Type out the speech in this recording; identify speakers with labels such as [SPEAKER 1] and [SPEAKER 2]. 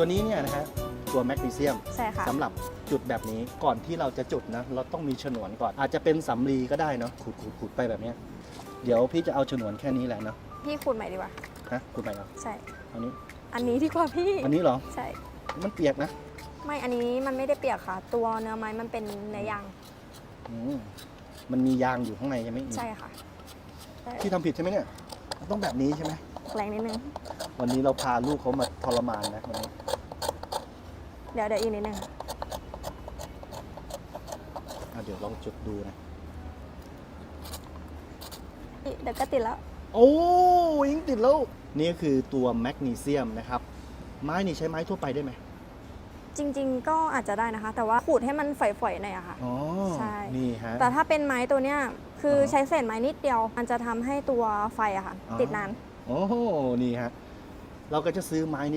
[SPEAKER 1] ตัวนี้เนี่ยนะฮะตัวแมกนีเซียม
[SPEAKER 2] ใช่ค่ะ
[SPEAKER 1] สำหรับจุดแบบนี้ก่อนที่เราจะจุดนะเราต้องมีฉนวนก่อน อาจจะเป็นสำลีก็ได้เนาะขูดขูดขูดไปแบบเนี้ยเดี๋ยวพี่จะเอาฉนวนแค่นี้แหละเนาะ
[SPEAKER 2] พี่ขูดใหม่ดีกว่า
[SPEAKER 1] ฮะขูดไปเหรอ
[SPEAKER 2] ใช่
[SPEAKER 1] อันนี้
[SPEAKER 2] อันนี้ดีกว่าพี่
[SPEAKER 1] อันนี้เหรอ
[SPEAKER 2] ใช่
[SPEAKER 1] มันเปียกนะ
[SPEAKER 2] ไม่อันนี้มันไม่ได้เปียกค่ะ ตัวเนื้อไม้มันเป็นเนื้อยาง
[SPEAKER 1] อืมมันมียางอยู่ข้างในใช่ไหม
[SPEAKER 2] ใช่ค่ะใช่
[SPEAKER 1] ที่ทำผิดใช่ไหมเนี่ยต้องแบบนี้ใช่ไหม
[SPEAKER 2] แรงนิดนึง
[SPEAKER 1] วันนี้เราพาลูกเขามาทรมานนะวันนี้
[SPEAKER 2] เดี๋ยวเดี๋ยวอีกนิดนึงค่ะ
[SPEAKER 1] อะเดี๋ยวลองจุดดูนะ
[SPEAKER 2] อีเดี๋ยวก็ติดแล้ว
[SPEAKER 1] โอ้ยิงติดแล้ว นี่ก็คือตัวแมกนีเซียมนะครับ ไม้นี่ใช้ไม้ทั่วไปได้ไหม
[SPEAKER 2] จริง ๆ ก็อาจจะได้นะคะ แต่ว่าขูดให้มันฝอยๆหน่อยอะค่ะ
[SPEAKER 1] อ๋อ
[SPEAKER 2] ใช่
[SPEAKER 1] นี่ฮะ
[SPEAKER 2] แต่ถ้าเป็นไม้ตัวเนี้ยคืออ
[SPEAKER 1] อ
[SPEAKER 2] ใช้เศษไม้นิดเดียว มันจะทำให้ตัวไฟอะค่ะ
[SPEAKER 1] อ๋อ
[SPEAKER 2] ติดนาน
[SPEAKER 1] โอ้โหนี่ฮะ เราก็จะซื้อไม้นี้